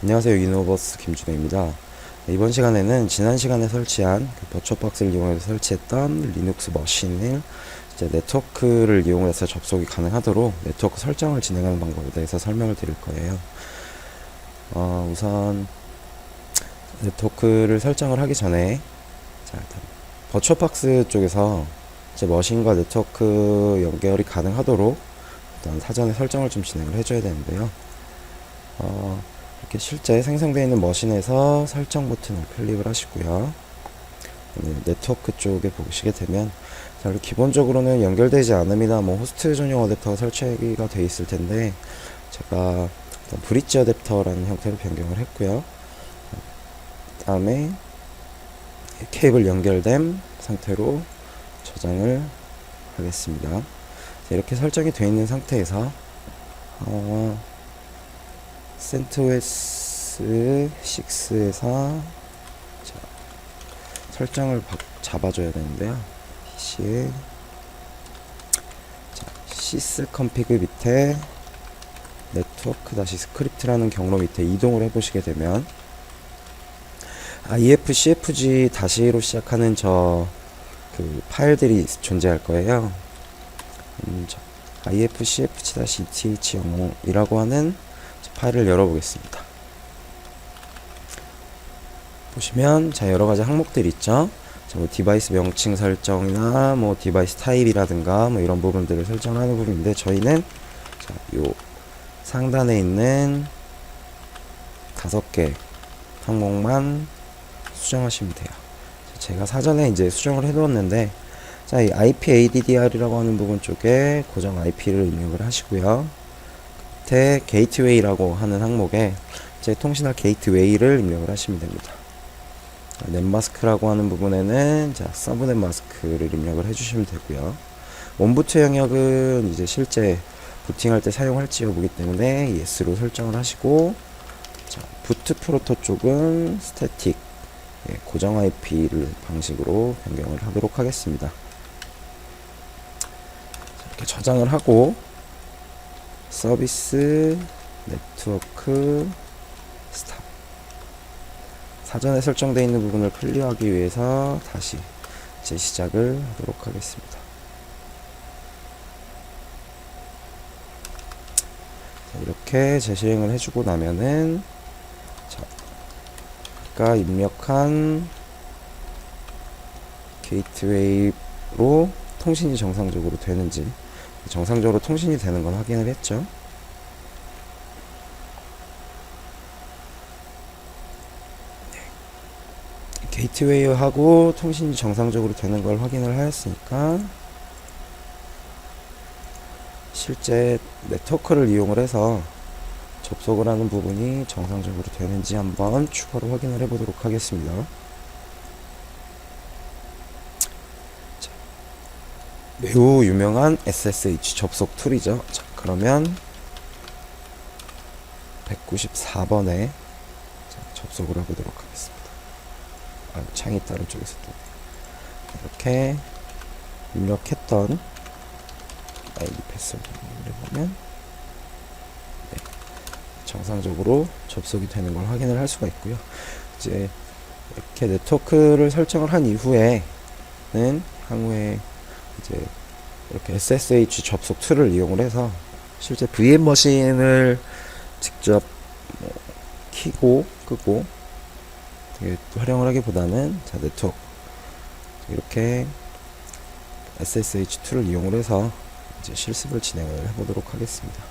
안녕하세요 유노버스 김준호입니다. 이번 시간에는 지난 시간에 설치한 그 버추어박스를 이용해서 설치했던 리눅스 머신을 이제 네트워크를 이용해서 접속이 가능하도록 네트워크 설정을 진행하는 방법에 대해서 설명을 드릴 거예요. 어, 우선 네트워크를 설정을 하기 전에 자, 버추어박스 쪽에서 이제 머신과 네트워크 연결이 가능하도록 일단 사전에 설정을 좀 진행을 해줘야 되는데요. 어, 이렇게 실제 생성되어 있는 머신에서 설정 버튼을 클릭을 하시고요. 네, 네트워크 쪽에 보시게 되면 자, 기본적으로는 연결되지 않음이나 뭐 호스트 전용 어댑터가 설치가 되어 있을 텐데 제가 브릿지 어댑터라는 형태로 변경을 했고요. 다음에 케이블 연결된 상태로 저장을 하겠습니다. 자, 이렇게 설정이 되어 있는 상태에서 어, 센트웨스 6에서 자, 설정을 바, 잡아줘야 되는데요. PC에 자, 시스 컴피그 밑에 네트워크 다시 스크립트라는 경로 밑에 이동을 해보시게 되면 IF CFG 다시로 시작하는 저 그 파일들이 존재할 거예요. 음, 저 IF CFG ETH0이라고 하는 파일을 열어보겠습니다. 보시면 자 여러 가지 항목들이 있죠. 자, 뭐 디바이스 명칭 설정이나 뭐 디바이스 타입이라든가 뭐 이런 부분들을 설정하는 부분인데 저희는 자, 요 상단에 있는 다섯 개 항목만 수정하시면 돼요. 자, 제가 사전에 이제 수정을 해두었는데 자, 이 IP ADDR이라고 하는 부분 쪽에 고정 IP를 입력을 하시고요. 밑에 게이트웨이라고 하는 항목에 제 통신할 게이트웨이를 입력을 하시면 됩니다. 넷마스크라고 하는 부분에는 자, 서브넷 마스크를 입력을 해주시면 되고요. 원부트 영역은 이제 실제 부팅할 때 사용할지 여부기 때문에 yes로 설정을 하시고 자, 부트 프로토 쪽은 스태틱 예, 고정 IP를 방식으로 변경을 하도록 하겠습니다. 자, 이렇게 저장을 하고 서비스 네트워크 스탑 사전에 설정되어 있는 부분을 클리어하기 위해서 다시 재시작을 하도록 하겠습니다. 자, 이렇게 재실행을 해주고 나면은 자, 아까 입력한 게이트웨이로 통신이 정상적으로 되는지 정상적으로 통신이 되는 건 확인을 했죠. 게이트웨이하고 통신이 정상적으로 되는 걸 확인을 하였으니까 실제 네트워크를 이용을 해서 접속을 하는 부분이 정상적으로 되는지 한번 추가로 확인을 해 보도록 하겠습니다. 매우 유명한 SSH 접속 툴이죠. 자, 그러면 194번에 접속을 해보도록 하겠습니다. 아, 창이 다른 쪽에서 또 이렇게 입력했던 아이디 패스워드를 보면 네, 정상적으로 접속이 되는 걸 확인을 할 수가 있고요. 이제 이렇게 네트워크를 설정을 한 이후에는 향후에 이제 이렇게 SSH 접속 툴을 이용을 해서 실제 VM 머신을 직접 뭐 키고 끄고 활용을 하기보다는 자 네트워크 이렇게 SSH 툴을 이용을 해서 이제 실습을 진행을 해보도록 하겠습니다.